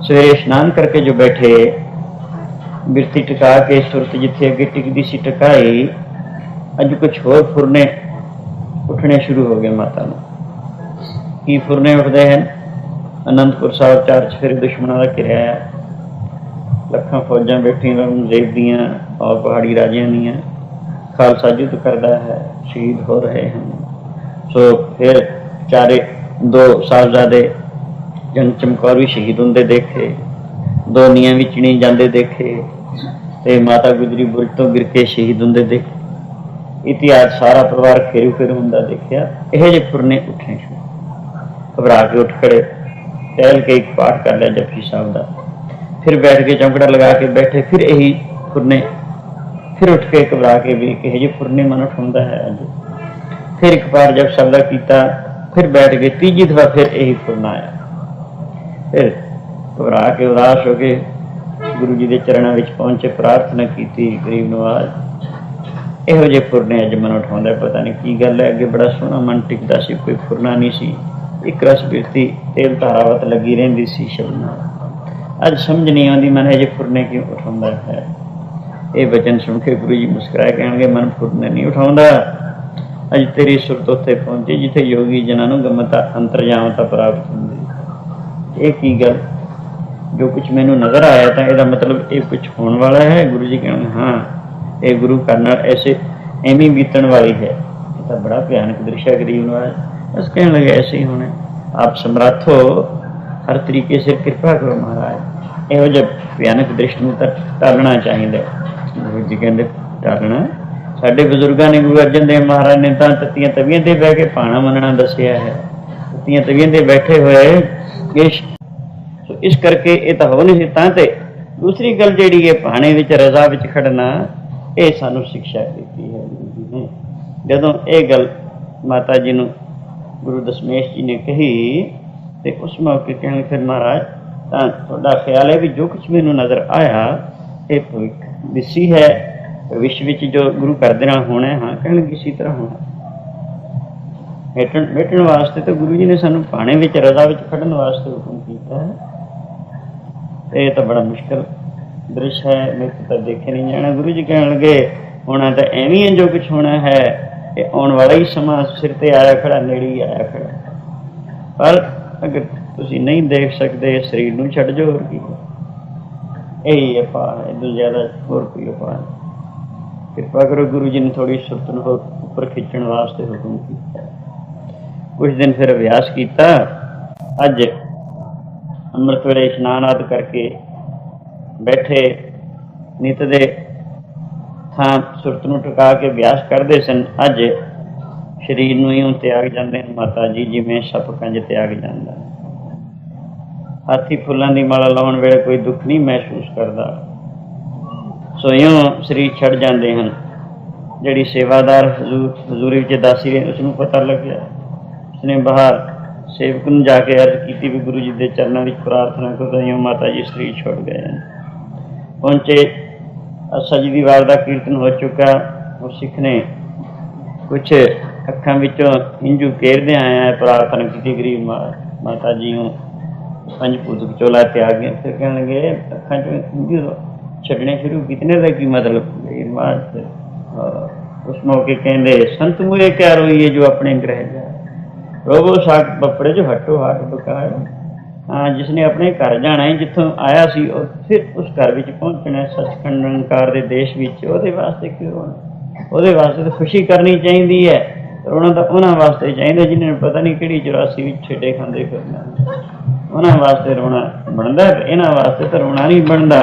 ਸਵੇਰੇ ਇਸ਼ਨਾਨ ਕਰਕੇ ਜੋ ਬੈਠੇ ਬਿਰਤੀ ਟਿਕਾ ਕੇ ਸੁਰਤ ਜਿੱਥੇ ਅੱਗੇ ਟਿਕਦੀ ਸੀ ਟਿਕਾਈ ਅੱਜ ਕੁਝ ਹੋਰ ਫੁਰਨੇ ਉੱਠਣੇ ਸ਼ੁਰੂ ਹੋ ਗਏ ਮਾਤਾ ਨੂੰ ਕੀ ਫੁਰਨੇ ਉੱਠਦੇ ਹਨ ਅਨੰਦਪੁਰ ਸਾਹਿਬ ਚਾਰ ਚਫੇਰੇ ਦੁਸ਼ਮਣਾਂ ਦਾ ਘਿਰਿਆ ਹੈ ਲੱਖਾਂ ਫੌਜਾਂ ਬੈਠੀਆਂ ਰੰਗਜ਼ੇਬ ਦੀਆਂ ਔਰ ਪਹਾੜੀ ਰਾਜਿਆਂ ਦੀਆਂ ਖਾਲਸਾ ਯੁੱਧ ਕਰਦਾ ਹੈ ਸ਼ਹੀਦ ਹੋ ਰਹੇ ਹਨ ਸੋ ਫਿਰ ਚਾਰੇ ਦੋ ਸਾਹਿਬਜ਼ਾਦੇ ਜੰਗ ਚਮਕੌਰ ਸ਼ਹੀਦ ਹੁੰਦੇ ਦੇਖੇ, ਦੋਨੀਆਂ ਵਿੱਚ ਨਹੀਂ ਜਾਂਦੇ ਦੇਖੇ, ਤੇ ਮਾਤਾ ਗੁਜਰੀ ਬੁਰਜ ਤੋਂ ਗਿਰ ਕੇ ਸ਼ਹੀਦ ਹੁੰਦੇ ਦੇਖੇ। ਇਤਿਹਾਸ ਸਾਰਾ ਪਰਿਵਾਰ ਖੇਰੂ ਖੇਰੂ ਹੁੰਦਾ ਦੇਖਿਆ, ਇਹ ਜਿਹੇ ਫੁਰਨੇ ਉੱਠੇ ਸ਼ੁਰੂ ਘਬਰਾ ਕੇ ਉੱਠ ਖੜੇ, ਟਹਿਲ ਕੇ ਇੱਕ ਪਾਠ ਕਰ ਲਿਆ ਜਪਜੀ ਸਾਹਿਬ ਦਾ। ਫਿਰ ਬੈਠ ਕੇ ਚੌਂਕੜਾ ਲਗਾ ਕੇ ਬੈਠੇ, ਫਿਰ ਇਹੀ ਫੁਰਨੇ ਫਿਰ ਉੱਠ ਕੇ ਘਬਰਾ ਕੇ ਵੀ ਕਿਹੋ ਜਿਹੇ ਫੁਰਨੇ ਮਨ ਉਠਾਉਂਦਾ ਹੈ ਅੱਜ। ਫਿਰ ਇੱਕ ਵਾਰ ਜਪ ਸ਼ਬਦਾ ਕੀਤਾ, ਫਿਰ ਬੈਠ ਕੇ ਤੀਜੀ ਦਫਾ ਫਿਰ ਇਹੀ ਫੁਰਨਾ ਆਇਆ। ਫਿਰ ਘਬਰਾ ਕੇ ਉਦਾਸ ਹੋ ਕੇ ਗੁਰੂ ਜੀ ਦੇ ਚਰਨਾਂ ਵਿੱਚ ਪਹੁੰਚੇ, ਪ੍ਰਾਰਥਨਾ ਕੀਤੀ, ਗਰੀਬ ਨਵਾਜ਼। ਇਹੋ ਜਿਹੇ ਫੁਰਨੇ ਅੱਜ ਮਨ ਉਠਾਉਂਦਾ, ਪਤਾ ਨਹੀਂ ਕੀ ਗੱਲ ਹੈ, ਅੱਗੇ ਬੜਾ ਸੋਹਣਾ ਮਨ ਟਿਕਦਾ ਸੀ, ਕੋਈ ਫੁਰਨਾ ਨਹੀਂ ਸੀ। ਇੱਕ ਰਸ ਬਿਰਤੀ ਤੇਲ ਧਾਰਾਵਤ ਲੱਗੀ ਰਹਿੰਦੀ ਸੀ ਸ਼ਬਦ ਨਾਲ। ਅੱਜ ਸਮਝ ਨਹੀਂ ਆਉਂਦੀ ਮਨ ਇਹ ਜਿਹੇ ਫੁਰਨੇ ਕਿਉਂ ਉਠਾਉਂਦਾ ਹੈ। ਇਹ ਵਚਨ ਸੁਣ ਕੇ ਗੁਰੂ ਜੀ ਮੁਸਕਰਾਏ, ਕਹਿਣਗੇ, ਮਨ ਫੁਰਨੇ ਨਹੀਂ ਉਠਾਉਂਦਾ। ਅੱਜ ਤੇਰੀ ਸੁਰਤ ਉੱਥੇ ਪਹੁੰਚੀ, ਜਿੱਥੇ ਯੋਗੀ ਜਨਾਂ ਨੂੰ ਗਮਤਾ ਅੰਤਰਜਾਮਤਾ ਪ੍ਰਾਪਤ ਹੁੰਦੀ। ਇਹ ਕੀ ਗੱਲ? ਜੋ ਕੁਝ ਮੈਨੂੰ ਨਜ਼ਰ ਆਇਆ ਤਾਂ ਇਹਦਾ ਮਤਲਬ ਇਹ ਕੁਝ ਹੋਣ ਵਾਲਾ ਹੈ? ਗੁਰੂ ਜੀ ਕਹਿੰਦੇ ਹਾਂ, ਇਹ ਗੁਰੂ ਘਰ ਨਾਲ ਐਸੇ ਐਵੇਂ ਬੀਤਣ ਵਾਲੀ ਹੈ। ਇਹ ਤਾਂ ਬੜਾ ਭਿਆਨਕ ਦ੍ਰਿਸ਼ ਹੈ ਗਰੀਬ ਨਵਾਜ਼ ਬਸ ਕਹਿਣ ਲੱਗੇ ਐਸੇ ਹੀ ਹੋਣੇ। ਆਪ ਸਮਰੱਥ ਹੋ। ਹਰ ਤਰੀਕੇ ਸੇ ਕਿਰਪਾ ਕਰੋ ਮਹਾਰਾਜ। ਇਹੋ ਜਿਹੇ ਭਿਆਨਕ ਦ੍ਰਿਸ਼ ਨੂੰ ਤਾਂ ਟਾਲਣਾ ਚਾਹੀਦਾ ਗੁਰੂ ਜੀ ਕਹਿੰਦੇ, ਟਾਲਣਾ? ਸਾਡੇ ਬਜ਼ੁਰਗਾਂ ਨੇ ਗੁਰੂ ਅਰਜਨ ਦੇਵ ਮਹਾਰਾਜ ਨੇ ਤਾਂ ਤਤੀਆਂ ਤਵੀਆਂ ਤੇ ਬਹਿ ਕੇ ਪਾਣਾ ਮੰਨਣਾ ਦੱਸਿਆ ਹੈ। ਤਤੀਆਂ ਤਵੀਆਂ ਤੇ ਬੈਠੇ ਹੋਏ ਇਹ ਸੋ ਇਸ ਕਰਕੇ ਇਹ ਤਾਂ ਹੋ ਨਹੀਂ ਸੀ, ਤਾਂ ਤੇ ਦੂਸਰੀ ਗੱਲ ਜਿਹੜੀ ਹੈ ਭਾਣੇ ਵਿੱਚ, ਰਜ਼ਾ ਵਿੱਚ ਖੜਨਾ, ਇਹ ਸਾਨੂੰ ਸਿੱਖਿਆ ਦਿੱਤੀ ਹੈ ਜੀ ਨੇ। ਜਦੋਂ ਇਹ ਗੱਲ ਮਾਤਾ ਜੀ ਨੂੰ ਗੁਰੂ ਦਸ਼ਮੇਸ਼ ਜੀ ਨੇ ਕਹੀ, ਤੇ ਉਸ ਮੌਕੇ ਕਹਿਣ ਫਿਰ ਮਹਾਰਾਜ, ਤਾਂ ਤੁਹਾਡਾ ਖਿਆਲ ਹੈ ਵੀ ਜੋ ਕੁਝ ਮੈਨੂੰ ਨਜ਼ਰ ਆਇਆ, ਇਹ ਭਵਿੱਖ ਦਿਸੀ ਹੈ ਵਿਸ਼ ਵਿੱਚ ਜੋ ਗੁਰੂ ਘਰ ਦੇ ਨਾਲ ਹੋਣਾ ਹਾਂ ਕਹਿਣ ਕਿਸੇ ਤਰ੍ਹਾਂ ਹੋਣਾ। ਹੇਠਣ ਬੈਠਣ ਵਾਸਤੇ ਤਾਂ ਗੁਰੂ ਜੀ ਨੇ ਸਾਨੂੰ ਪਾਣੇ ਵਿੱਚ, ਰਜ਼ਾ ਵਿੱਚ ਖੜਨ ਵਾਸਤੇ ਹੁਕਮ ਕੀਤਾ ਹੈ। ਇਹ ਤਾਂ ਬੜਾ ਮੁਸ਼ਕਲ ਦ੍ਰਿਸ਼ ਹੈ ਮੇਰੇ ਤਾਂ ਦੇਖੇ ਨਹੀਂ ਜਾਣਾ। ਗੁਰੂ ਜੀ ਕਹਿਣ ਲੱਗੇ, ਹੋਣਾ ਤਾਂ ਐਵੇਂ ਹੀ ਜੋ ਕੁਝ ਹੋਣਾ ਹੈ, ਇਹ ਆਉਣ ਵਾਲਾ ਹੀ ਸਮਾਂ ਸਿਰ ਤੇ ਆਇਆ ਖੜਾ, ਨੇੜੇ ਹੀ ਆਇਆ ਖੜਾ। ਪਰ ਅਗਰ ਤੁਸੀਂ ਨਹੀਂ ਦੇਖ ਸਕਦੇ, ਸਰੀਰ ਨੂੰ ਛੱਡ ਜਾਓ ਹੋਰ ਕੀ ਹੈ। ਇਹੀ ਹੈ ਪਾ ਇਹ ਜ਼ਿਆਦਾ ਹੋਰ ਕੋਈ ਉਪਾਅ ਕਿਰਪਾ ਕਰੋ ਗੁਰੂ ਜੀ ਨੇ ਥੋੜੀ ਸੁਰਤ ਨੂੰ ਹੋਰ ਉੱਪਰ ਖਿੱਚਣ ਵਾਸਤੇ ਹੁਕਮ ਕੀਤਾ ਕੁਝ ਦਿਨ ਫਿਰ ਅਭਿਆਸ ਕੀਤਾ। ਅੱਜ ਅੰਮ੍ਰਿਤ ਵੇਲੇ ਇਸ਼ਨਾਨ ਆਦਿ ਕਰਕੇ ਬੈਠੇ ਨਿਤ ਦੇ ਥਾਂ ਸੁਰਤ ਨੂੰ ਟਿਕਾ ਕੇ ਅਭਿਆਸ ਕਰਦੇ ਸਨ। ਅੱਜ ਸਰੀਰ ਨੂੰ ਇਉਂ ਤਿਆਗ ਜਾਂਦੇ ਨੇ ਮਾਤਾ ਜੀ, ਜਿਵੇਂ ਸੱਪ ਕੰਜ ਤਿਆਗ ਜਾਂਦਾ। ਹਾਥੀ ਫੁੱਲਾਂ ਦੀ ਮਾਲਾ ਲਾਉਣ ਵੇਲੇ ਕੋਈ ਦੁੱਖ ਨਹੀਂ ਮਹਿਸੂਸ ਕਰਦਾ। ਸੋ ਇਉਂ ਸਰੀਰ ਛੱਡ ਜਾਂਦੇ ਹਨ। ਜਿਹੜੀ ਸੇਵਾਦਾਰ ਹਜ਼ੂਰ ਹਜ਼ੂਰੀ ਵਿੱਚ ਦਾਸੀ ਰਹੇ ਉਸ ਨੂੰ ਪਤਾ ਲੱਗਿਆ। ਉਸਨੇ ਬਾਹਰ ਸੇਵਕ ਨੂੰ ਜਾ ਕੇ ਅਰਜ਼ ਕੀਤੀ ਵੀ ਗੁਰੂ ਜੀ ਦੇ ਚਰਨਾਂ ਵਿੱਚ ਪ੍ਰਾਰਥਨਾ ਕਰਦਾ ਹਾਂ ਮਾਤਾ ਜੀ ਸਰੀਰ ਛੁੱਟ ਗਏ ਹਨ। ਪਹੁੰਚੇ ਅਸਜ ਦੀ ਵਾਰ ਦਾ ਕੀਰਤਨ ਹੋ ਚੁੱਕਾ। ਉਹ ਸਿੱਖ ਨੇ ਕੁਛ ਅੱਖਾਂ ਵਿੱਚੋਂ ਇੰਜੂ ਕੇਰਦੇ ਆਇਆ ਪ੍ਰਾਰਥਨਾ ਕੀਤੀ ਗਰੀਬ ਮਾ- ਮਾਤਾ ਜੀ ਨੂੰ ਪੰਜ ਭੂਤ ਵਿਚੋਲਾ ਤਿਆਗ ਗਏ ਫਿਰ ਕਹਿਣ ਲੱਗੇ ਅੱਖਾਂ ਚੋਂ ਇੰਜੂ ਛੱਡਣੇ ਸ਼ੁਰੂ ਕੀਤਨੇ ਦਾ ਕੀ ਮਤਲਬ ਗਰੀਬ ਮਾਤ ਉਸ ਮੌਕੇ ਕਹਿੰਦੇ, ਸੰਤ ਮੁਏ ਕਹਿ ਰੋਈਏ ਜੋ ਆਪਣੇ ਗ੍ਰਹਿ ਜਾ ਰੋਬੋ ਸਾਕ ਬੱਪੜੇ ਜੋ ਹਟੋ, ਹਟ ਬਕਾਇਆ ਹਾਂ ਜਿਸਨੇ ਆਪਣੇ ਘਰ ਜਾਣਾ ਹੈ, ਜਿੱਥੋਂ ਆਇਆ ਸੀ, ਉਹ ਫਿਰ ਉਸ ਘਰ ਵਿੱਚ ਪਹੁੰਚਣਾ ਸੱਚਖੰਡ ਨਿਰੰਕਾਰ ਦੇ ਦੇਸ਼ ਵਿੱਚ। ਉਹਦੇ ਵਾਸਤੇ ਕਿਉਂ ਰੋਣਾ ਉਹਦੇ ਵਾਸਤੇ ਤਾਂ ਖੁਸ਼ੀ ਕਰਨੀ ਚਾਹੀਦੀ ਹੈ ਰੋਣਾ ਤਾਂ ਉਹਨਾਂ ਵਾਸਤੇ ਚਾਹੀਦਾ, ਜਿਨ੍ਹਾਂ ਨੂੰ ਪਤਾ ਨਹੀਂ ਕਿਹੜੀ 84 ਵਿੱਚ ਛੇੜੇ ਖਾਂਦੇ ਫਿਰਨਾ ਉਹਨਾਂ ਵਾਸਤੇ ਰੋਣਾ ਬਣਦਾ ਇਹਨਾਂ ਵਾਸਤੇ ਤਾਂ ਰੋਣਾ ਨਹੀਂ ਬਣਦਾ।